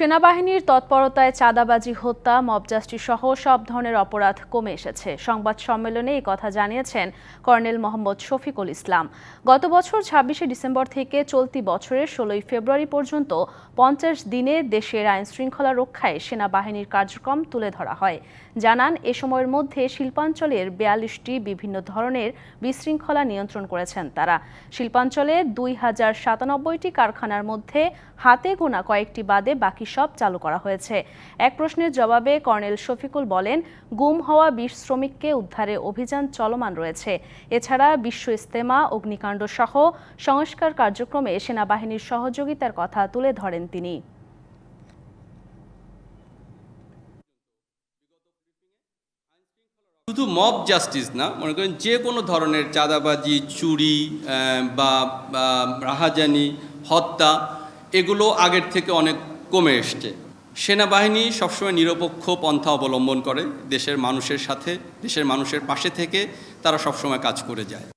সেনাবাহিনীর তৎপরতায় চাঁদাবাজি, হত্যা, মব জাস্টিস সহ সব ধরনের অপরাধ কমে এসেছে। সংবাদ সম্মেলনে এই কথা জানিয়েছেন কর্নেল মোহাম্মদ শফিকুল ইসলাম। গত বছর ছাব্বিশে ডিসেম্বর থেকে চলতি বছরের ষোলোই ফেব্রুয়ারি পর্যন্ত পঞ্চাশ দিনে দেশের আইন শৃঙ্খলা রক্ষায় সেনাবাহিনীর কার্যক্রম তুলে ধরা হয়। জানান, এ সময়ের মধ্যে শিল্পাঞ্চলের বিয়াল্লিশটি বিভিন্ন ধরনের বিশৃঙ্খলা নিয়ন্ত্রণ করেছেন তারা। শিল্পাঞ্চলে দুই হাজার সাতানব্বইটি কারখানার মধ্যে হাতে গোনা কয়েকটি বাদে বাকি সব চালু করা হয়েছে। এক প্রশ্নের জবাবে কর্নেল শফিকুল বলেন, গুম হওয়া বিশ শ্রমিককে উদ্ধারে অভিযান চলমান রয়েছে। এছাড়া বিশ্ব ইস্তেমা অগ্নিকাণ্ড সহ সংস্কার কার্যক্রমে সেনাবাহিনীর সহযোগিতার কথা তুলে ধরেন তিনি। শুধু মব জাস্টিস না, মনে করেন যে কোনো ধরনের চাঁদাবাজি, চুরি বা, রাহাজানি, হত্যা, এগুলো আগের থেকে অনেক কমে এসছে। সেনাবাহিনী সবসময় নিরপেক্ষ পন্থা অবলম্বন করে, দেশের মানুষের সাথে, দেশের মানুষের পাশে থেকে তারা সবসময় কাজ করে যায়।